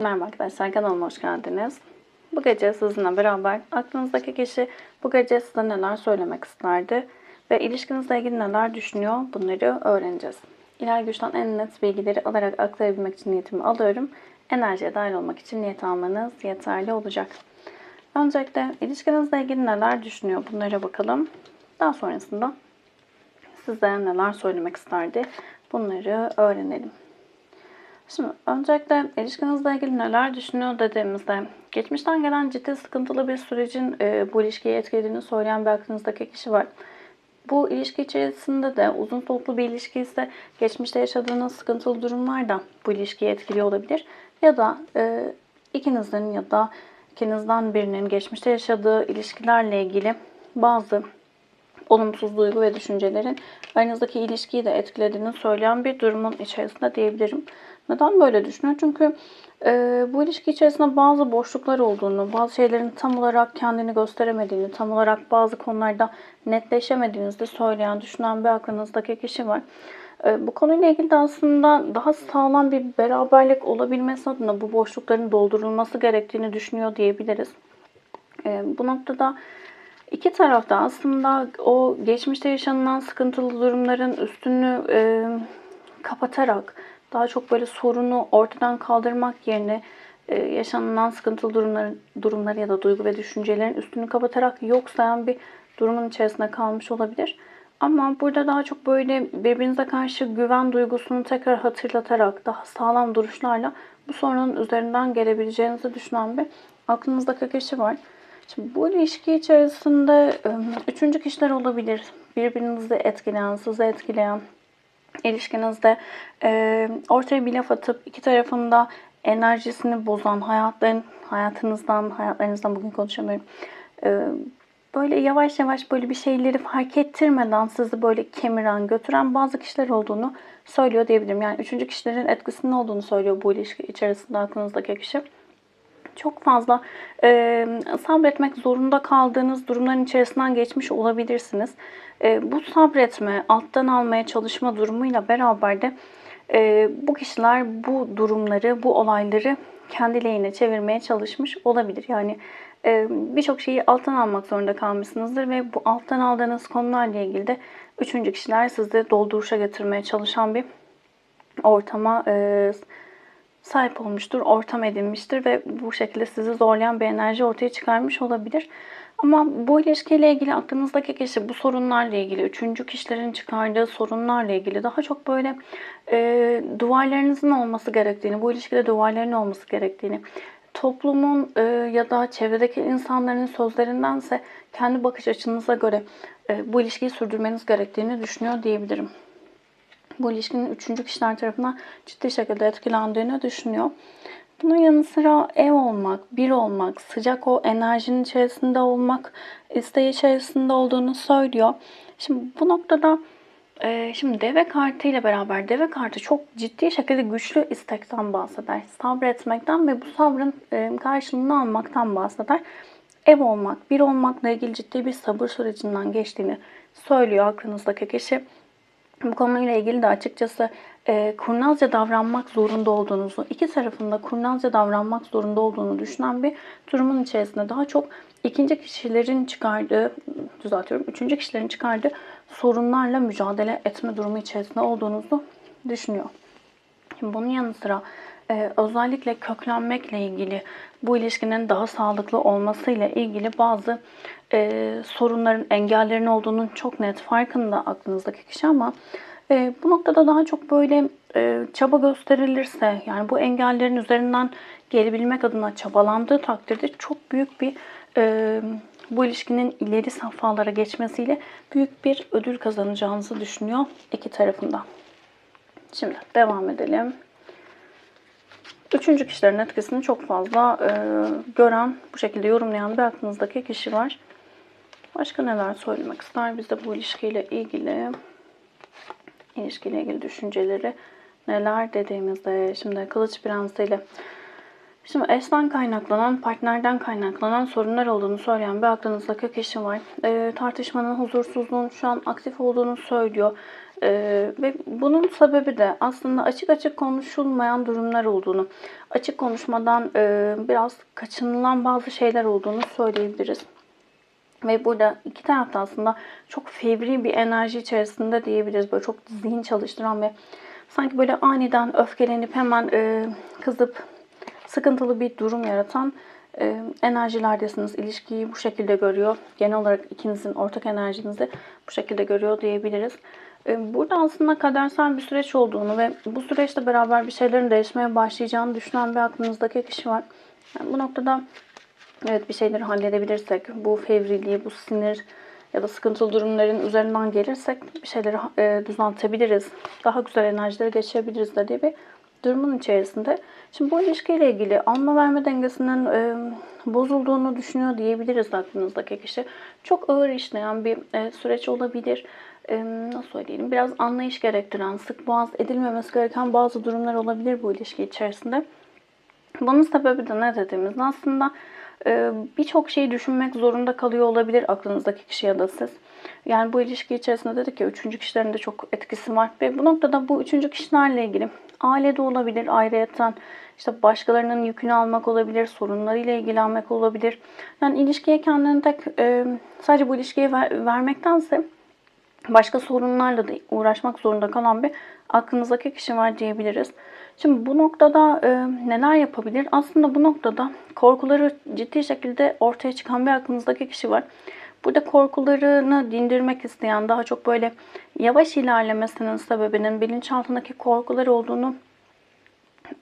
Merhaba arkadaşlar kanalıma hoş geldiniz. Bu gece sizinle beraber aklınızdaki kişi bu gece size neler söylemek isterdi ve ilişkinizle ilgili neler düşünüyor bunları öğreneceğiz. İlahi güçten en net bilgileri alarak aktarabilmek için niyetimi alıyorum. Enerjiye dahil olmak için niyet almanız yeterli olacak. Öncelikle ilişkinizle ilgili neler düşünüyor bunlara bakalım. Daha sonrasında size neler söylemek isterdi bunları öğrenelim. Şimdi öncelikle ilişkinizle ilgili neler düşünüyor dediğimizde geçmişten gelen ciddi sıkıntılı bir sürecin e, bu ilişkiyi etkilediğini söyleyen bir aklınızdaki kişi var. Bu ilişki içerisinde de uzun soluklu bir ilişki ise geçmişte yaşadığınız sıkıntılı durumlar da bu ilişkiyi etkiliyor olabilir. Ya da e, ikinizin ya da ikinizden birinin geçmişte yaşadığı ilişkilerle ilgili bazı olumsuz duygu ve düşüncelerin aranızdaki ilişkiyi de etkilediğini söyleyen bir durumun içerisinde diyebilirim. Neden böyle düşünüyor? Çünkü e, bu ilişki içerisinde bazı boşluklar olduğunu, bazı şeylerin tam olarak kendini gösteremediğini, tam olarak bazı konularda netleşemediğinizi söyleyen, düşünen bir aklınızdaki kişi var. E, bu konuyla ilgili de aslında daha sağlam bir beraberlik olabilmesi adına bu boşlukların doldurulması gerektiğini düşünüyor diyebiliriz. E, bu noktada İki tarafta aslında o geçmişte yaşanılan sıkıntılı durumların üstünü e, kapatarak daha çok böyle sorunu ortadan kaldırmak yerine e, yaşanılan sıkıntılı durumları, durumları ya da duygu ve düşüncelerin üstünü kapatarak yok sayan bir durumun içerisinde kalmış olabilir. Ama burada daha çok böyle birbirinize karşı güven duygusunu tekrar hatırlatarak daha sağlam duruşlarla bu sorunun üzerinden gelebileceğinizi düşünen bir aklınızdaki kişi var. Şimdi bu ilişki içerisinde üçüncü kişiler olabilir. Birbirinizi etkileyen, sizi etkileyen ilişkinizde ortaya bir laf atıp iki tarafında enerjisini bozan, hayatların, hayatınızdan, hayatlarınızdan bugün konuşamıyorum. Böyle yavaş yavaş böyle bir şeyleri fark ettirmeden sizi böyle kemiren, götüren bazı kişiler olduğunu söylüyor diyebilirim. Yani üçüncü kişilerin etkisinin olduğunu söylüyor bu ilişki içerisinde aklınızdaki kişi çok fazla e, sabretmek zorunda kaldığınız durumların içerisinden geçmiş olabilirsiniz. E, bu sabretme, alttan almaya çalışma durumuyla beraber de e, bu kişiler bu durumları, bu olayları kendi lehine çevirmeye çalışmış olabilir. Yani e, birçok şeyi alttan almak zorunda kalmışsınızdır ve bu alttan aldığınız konularla ilgili de üçüncü kişiler sizi dolduruşa getirmeye çalışan bir ortama e, sahip olmuştur, ortam edinmiştir ve bu şekilde sizi zorlayan bir enerji ortaya çıkarmış olabilir. Ama bu ilişkiyle ilgili aklınızdaki kişi bu sorunlarla ilgili, üçüncü kişilerin çıkardığı sorunlarla ilgili daha çok böyle e, duvarlarınızın olması gerektiğini, bu ilişkide duvarların olması gerektiğini, toplumun e, ya da çevredeki insanların sözlerindense kendi bakış açınıza göre e, bu ilişkiyi sürdürmeniz gerektiğini düşünüyor diyebilirim bu ilişkinin üçüncü kişiler tarafından ciddi şekilde etkilendiğini düşünüyor. Bunun yanı sıra ev olmak, bir olmak, sıcak o enerjinin içerisinde olmak, isteği içerisinde olduğunu söylüyor. Şimdi bu noktada e, şimdi deve kartı ile beraber deve kartı çok ciddi şekilde güçlü istekten bahseder. Sabretmekten ve bu sabrın e, karşılığını almaktan bahseder. Ev olmak, bir olmakla ilgili ciddi bir sabır sürecinden geçtiğini söylüyor aklınızdaki kişi bu konuyla ilgili de açıkçası e, kurnazca davranmak zorunda olduğunuzu, iki tarafında kurnazca davranmak zorunda olduğunu düşünen bir durumun içerisinde daha çok ikinci kişilerin çıkardığı, düzeltiyorum, üçüncü kişilerin çıkardığı sorunlarla mücadele etme durumu içerisinde olduğunuzu düşünüyor. Bunun yanı sıra e, özellikle köklenmekle ilgili bu ilişkinin daha sağlıklı olmasıyla ilgili bazı e, sorunların, engellerin olduğunun çok net farkında aklınızdaki kişi ama e, bu noktada daha çok böyle e, çaba gösterilirse yani bu engellerin üzerinden gelebilmek adına çabalandığı takdirde çok büyük bir e, bu ilişkinin ileri safhalara geçmesiyle büyük bir ödül kazanacağınızı düşünüyor iki tarafında. Şimdi devam edelim. Üçüncü kişilerin etkisini çok fazla e, gören, bu şekilde yorumlayan bir aklınızdaki kişi var. Başka neler söylemek ister bize bu ilişkiyle ilgili? İlişkiyle ilgili düşünceleri neler dediğimizde şimdi Kılıç Prensi ile Şimdi eşten kaynaklanan, partnerden kaynaklanan sorunlar olduğunu söyleyen bir aklınızdaki kişi var. Ee, tartışmanın, huzursuzluğun şu an aktif olduğunu söylüyor. Ee, ve bunun sebebi de aslında açık açık konuşulmayan durumlar olduğunu, açık konuşmadan e, biraz kaçınılan bazı şeyler olduğunu söyleyebiliriz. Ve burada iki tarafta aslında çok fevri bir enerji içerisinde diyebiliriz. Böyle çok zihin çalıştıran ve sanki böyle aniden öfkelenip hemen e, kızıp sıkıntılı bir durum yaratan e, enerjilerdesiniz. İlişkiyi bu şekilde görüyor. Genel olarak ikinizin ortak enerjinizi bu şekilde görüyor diyebiliriz. E, burada aslında kadersel bir süreç olduğunu ve bu süreçte beraber bir şeylerin değişmeye başlayacağını düşünen bir aklınızdaki kişi var. Yani bu noktada evet bir şeyleri halledebilirsek, bu fevriliği, bu sinir ya da sıkıntılı durumların üzerinden gelirsek bir şeyleri e, düzeltebiliriz. Daha güzel enerjileri geçirebiliriz de diye bir durumun içerisinde. Şimdi bu ilişkiyle ilgili alma verme dengesinin e, bozulduğunu düşünüyor diyebiliriz aklınızdaki kişi. Çok ağır işleyen bir e, süreç olabilir. E, nasıl söyleyelim? Biraz anlayış gerektiren, sık boğaz edilmemesi gereken bazı durumlar olabilir bu ilişki içerisinde. Bunun sebebi de ne dediğimizde aslında birçok şeyi düşünmek zorunda kalıyor olabilir aklınızdaki kişi ya da siz. Yani bu ilişki içerisinde dedik ki üçüncü kişilerin de çok etkisi var. Ve bu noktada bu üçüncü kişilerle ilgili ailede olabilir, ayrıyeten işte başkalarının yükünü almak olabilir, sorunlarıyla ilgilenmek olabilir. Yani ilişkiye kendini tek e, sadece bu ilişkiye ver, vermektense başka sorunlarla da uğraşmak zorunda kalan bir aklınızdaki kişi var diyebiliriz. Şimdi bu noktada e, neler yapabilir? Aslında bu noktada korkuları ciddi şekilde ortaya çıkan bir aklınızdaki kişi var. Burada korkularını dindirmek isteyen, daha çok böyle yavaş ilerlemesinin sebebinin bilinçaltındaki korkular olduğunu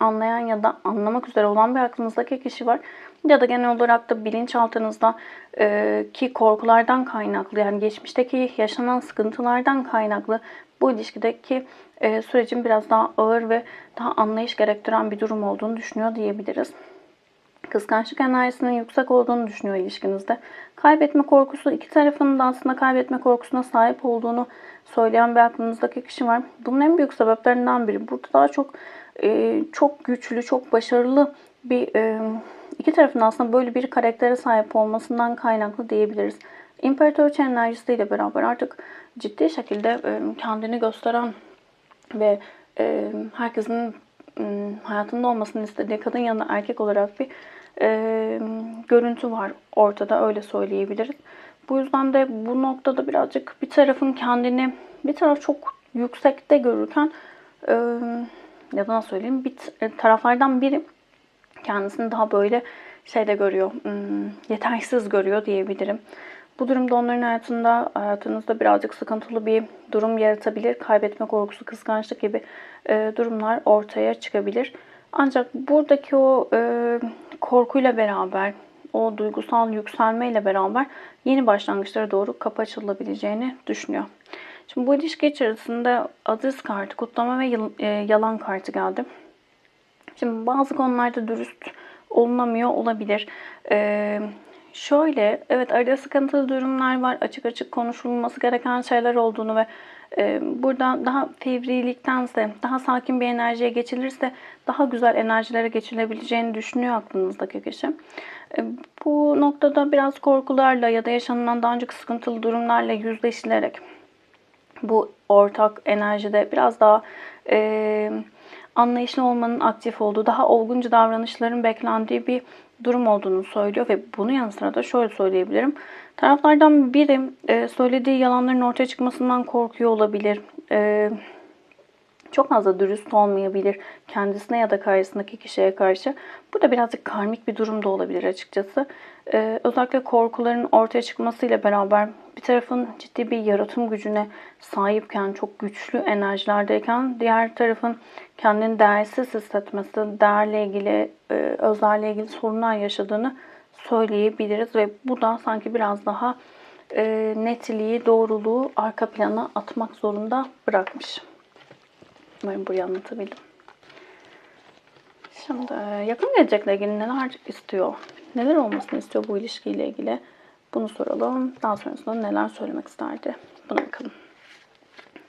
anlayan ya da anlamak üzere olan bir aklınızdaki kişi var. Ya da genel olarak da bilinçaltınızda e, ki korkulardan kaynaklı yani geçmişteki yaşanan sıkıntılardan kaynaklı bu ilişkideki e, sürecin biraz daha ağır ve daha anlayış gerektiren bir durum olduğunu düşünüyor diyebiliriz. Kıskançlık enerjisinin yüksek olduğunu düşünüyor ilişkinizde. Kaybetme korkusu iki tarafın da aslında kaybetme korkusuna sahip olduğunu söyleyen bir aklınızdaki kişi var. Bunun en büyük sebeplerinden biri. Burada daha çok e, çok güçlü, çok başarılı bir e, iki tarafın aslında böyle bir karaktere sahip olmasından kaynaklı diyebiliriz. İmparatoriçe enerjisiyle beraber artık ciddi şekilde e, kendini gösteren ve e, herkesin hayatında olmasını istediği kadın yanında erkek olarak bir e, görüntü var ortada öyle söyleyebiliriz. Bu yüzden de bu noktada birazcık bir tarafın kendini bir taraf çok yüksekte görürken e, ya da nasıl söyleyeyim bir taraflardan biri kendisini daha böyle şeyde görüyor, yetersiz görüyor diyebilirim. Bu durumda onların hayatında, hayatınızda birazcık sıkıntılı bir durum yaratabilir. Kaybetme korkusu, kıskançlık gibi e, durumlar ortaya çıkabilir. Ancak buradaki o e, korkuyla beraber, o duygusal yükselmeyle beraber yeni başlangıçlara doğru kapı açılabileceğini düşünüyor. Şimdi bu ilişki içerisinde aziz kartı, kutlama ve e, yalan kartı geldi. Şimdi bazı konularda dürüst olunamıyor olabilir. Ee, şöyle, evet arada sıkıntılı durumlar var. Açık açık konuşulması gereken şeyler olduğunu ve e, burada daha fevriliktense, daha sakin bir enerjiye geçilirse daha güzel enerjilere geçilebileceğini düşünüyor aklınızdaki kişi. E, bu noktada biraz korkularla ya da yaşanılan daha önceki sıkıntılı durumlarla yüzleşilerek bu ortak enerjide biraz daha e, anlayışlı olmanın aktif olduğu, daha olgunca davranışların beklendiği bir durum olduğunu söylüyor ve bunun yanı sıra da şöyle söyleyebilirim. Taraflardan biri e, söylediği yalanların ortaya çıkmasından korkuyor olabilir. Çok fazla dürüst olmayabilir kendisine ya da karşısındaki kişiye karşı. Bu da birazcık karmik bir durum da olabilir açıkçası. Ee, özellikle korkuların ortaya çıkmasıyla beraber bir tarafın ciddi bir yaratım gücüne sahipken, çok güçlü enerjilerdeyken diğer tarafın kendini değersiz hissetmesi, değerle ilgili, e, özlerle ilgili sorunlar yaşadığını söyleyebiliriz ve bu da sanki biraz daha e, netliği, doğruluğu arka plana atmak zorunda bırakmış. Umarım burayı anlatabildim. Şimdi yakın gelecekle ilgili neler istiyor? Neler olmasını istiyor bu ilişkiyle ilgili? Bunu soralım. Daha sonrasında neler söylemek isterdi? Buna bakalım.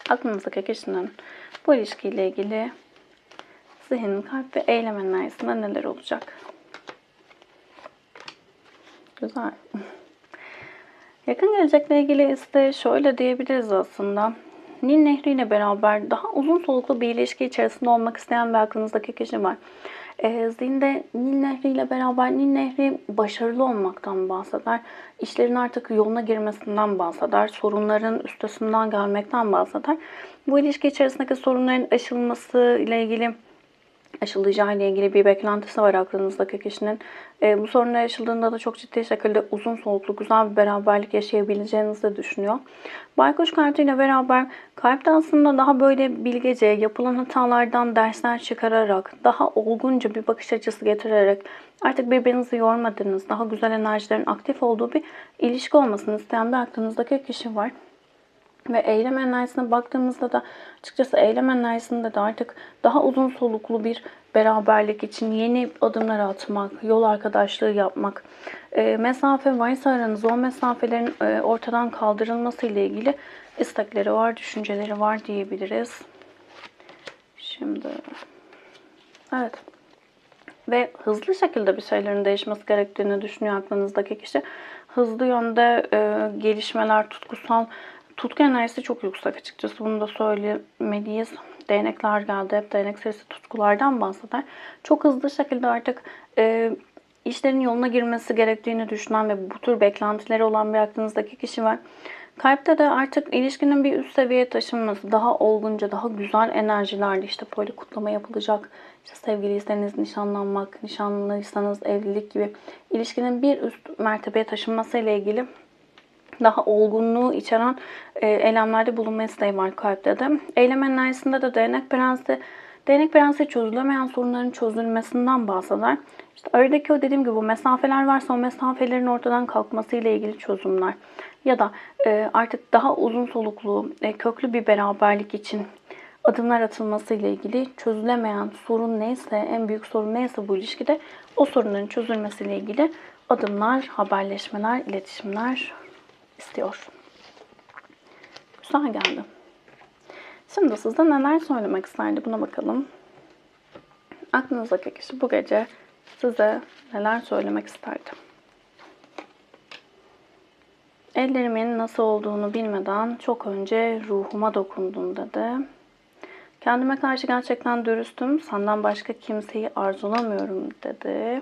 Aklınızdaki kişinin bu ilişkiyle ilgili zihin, kalp ve eylem enerjisinde neler olacak? Güzel. Yakın gelecekle ilgili ise şöyle diyebiliriz aslında. Nil Nehri ile beraber daha uzun soluklu bir ilişki içerisinde olmak isteyen bir aklınızdaki kişi var. E, zihinde Nil Nehri ile beraber Nil Nehri başarılı olmaktan bahseder. İşlerin artık yoluna girmesinden bahseder. Sorunların üstesinden gelmekten bahseder. Bu ilişki içerisindeki sorunların aşılması ile ilgili aşılayacağı ile ilgili bir beklentisi var aklınızdaki kişinin. E, bu sorunlar aşıldığında da çok ciddi şekilde uzun soluklu güzel bir beraberlik yaşayabileceğinizi de düşünüyor. Baykuş kartıyla beraber kalpte aslında daha böyle bilgece, yapılan hatalardan dersler çıkararak, daha olgunca bir bakış açısı getirerek artık birbirinizi yormadığınız, daha güzel enerjilerin aktif olduğu bir ilişki olmasını isteyen bir aklınızdaki kişi var. Ve eylem enerjisine baktığımızda da açıkçası eylem enerjisinde de artık daha uzun soluklu bir beraberlik için yeni adımlar atmak, yol arkadaşlığı yapmak, e, mesafe varsa aranızda o mesafelerin e, ortadan kaldırılması ile ilgili istekleri var, düşünceleri var diyebiliriz. Şimdi evet ve hızlı şekilde bir şeylerin değişmesi gerektiğini düşünüyor aklınızdaki kişi. Hızlı yönde e, gelişmeler, tutkusal Tutku enerjisi çok yüksek açıkçası. Bunu da söylemeliyiz. Değnekler geldi. Hep değnek serisi tutkulardan bahseder. Çok hızlı şekilde artık e, işlerin yoluna girmesi gerektiğini düşünen ve bu tür beklentileri olan bir aklınızdaki kişi var. Kalpte de artık ilişkinin bir üst seviyeye taşınması, daha olgunca, daha güzel enerjilerle işte böyle kutlama yapılacak. İşte sevgiliyseniz nişanlanmak, nişanlıysanız evlilik gibi ilişkinin bir üst mertebeye taşınması ile ilgili daha olgunluğu içeren e, eylemlerde bulunma isteği var kalpte de. Eylem enerjisinde de değnek prensi, değnek prensi çözülemeyen sorunların çözülmesinden bahseder. İşte aradaki o dediğim gibi bu mesafeler varsa o mesafelerin ortadan kalkması ile ilgili çözümler. Ya da e, artık daha uzun soluklu, e, köklü bir beraberlik için adımlar atılması ile ilgili çözülemeyen sorun neyse, en büyük sorun neyse bu ilişkide o sorunların çözülmesi ile ilgili adımlar, haberleşmeler, iletişimler istiyor. Güzel geldi. Şimdi size neler söylemek isterdi buna bakalım. Aklınızdaki kişi bu gece size neler söylemek isterdi? Ellerimin nasıl olduğunu bilmeden çok önce ruhuma dokundun dedi. Kendime karşı gerçekten dürüstüm. Senden başka kimseyi arzulamıyorum dedi.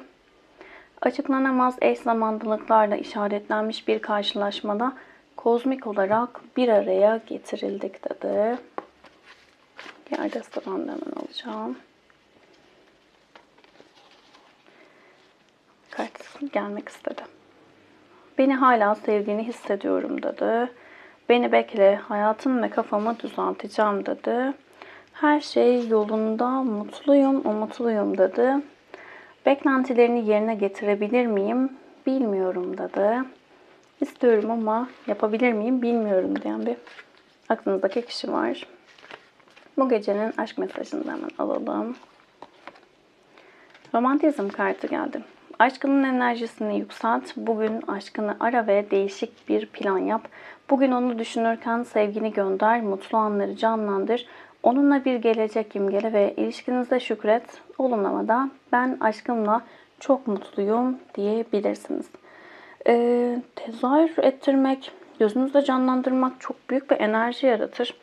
Açıklanamaz eş zamanlılıklarla işaretlenmiş bir karşılaşmada kozmik olarak bir araya getirildik dedi. Diğer destadan hemen alacağım. Kart gelmek istedi. Beni hala sevdiğini hissediyorum dedi. Beni bekle, hayatım ve kafamı düzelteceğim dedi. Her şey yolunda, mutluyum, umutluyum dedi. Beklentilerini yerine getirebilir miyim? Bilmiyorum dedi. İstiyorum ama yapabilir miyim bilmiyorum diyen bir aklınızdaki kişi var. Bu gecenin aşk mesajını hemen alalım. Romantizm kartı geldi. Aşkının enerjisini yükselt. Bugün aşkını ara ve değişik bir plan yap. Bugün onu düşünürken sevgini gönder, mutlu anları canlandır. Onunla bir gelecek imgele ve ilişkinizde şükret. Olumlamada ben aşkımla çok mutluyum diyebilirsiniz. Ee, tezahür ettirmek, gözünüzde canlandırmak çok büyük bir enerji yaratır.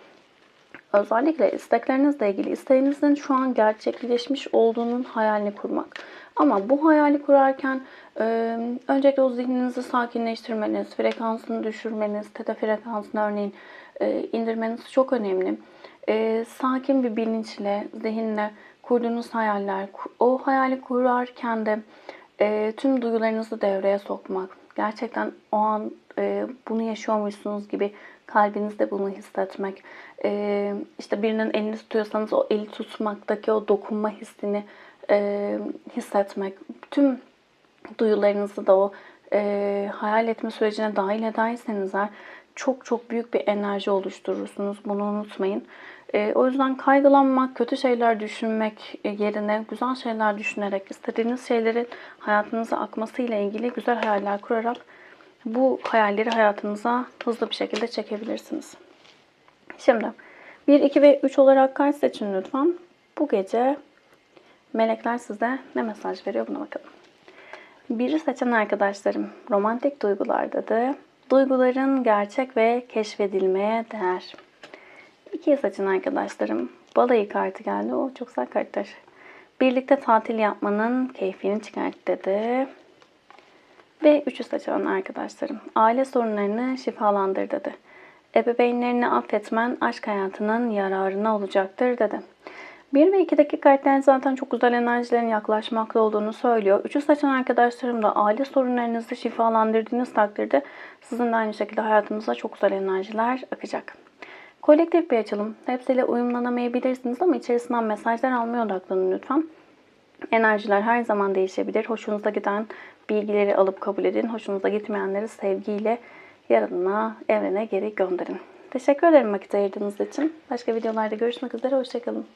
Özellikle isteklerinizle ilgili isteğinizin şu an gerçekleşmiş olduğunun hayalini kurmak. Ama bu hayali kurarken e, öncelikle o zihninizi sakinleştirmeniz, frekansını düşürmeniz, teta frekansını örneğin e, indirmeniz çok önemli e, sakin bir bilinçle, zihinle kurduğunuz hayaller, o hayali kurarken de e, tüm duyularınızı devreye sokmak. Gerçekten o an e, bunu yaşıyormuşsunuz gibi kalbinizde bunu hissetmek. E, işte birinin elini tutuyorsanız o eli tutmaktaki o dokunma hissini e, hissetmek. Tüm duyularınızı da o e, hayal etme sürecine dahil ederseniz eğer çok çok büyük bir enerji oluşturursunuz. Bunu unutmayın. E, o yüzden kaygılanmak, kötü şeyler düşünmek yerine güzel şeyler düşünerek istediğiniz şeylerin hayatınıza akması ile ilgili güzel hayaller kurarak bu hayalleri hayatınıza hızlı bir şekilde çekebilirsiniz. Şimdi 1, 2 ve 3 olarak kart seçin lütfen. Bu gece melekler size ne mesaj veriyor buna bakalım. Biri seçen arkadaşlarım romantik duygulardadır. Duyguların gerçek ve keşfedilmeye değer. İkiyi seçen arkadaşlarım balayı kartı geldi. O çok güzel kartlar. Birlikte tatil yapmanın keyfini çıkart dedi. Ve üçü seçen arkadaşlarım aile sorunlarını şifalandır dedi. Ebeveynlerini affetmen aşk hayatının yararına olacaktır dedi. 1 ve 2'deki kartlar zaten çok güzel enerjilerin yaklaşmakta olduğunu söylüyor. Üçü seçen arkadaşlarım da aile sorunlarınızı şifalandırdığınız takdirde sizin de aynı şekilde hayatınıza çok güzel enerjiler akacak. Kolektif bir açılım. Hepsiyle uyumlanamayabilirsiniz ama içerisinden mesajlar almaya odaklanın lütfen. Enerjiler her zaman değişebilir. Hoşunuza giden bilgileri alıp kabul edin. Hoşunuza gitmeyenleri sevgiyle yaradana, evrene geri gönderin. Teşekkür ederim vakit ayırdığınız için. Başka videolarda görüşmek üzere. Hoşçakalın.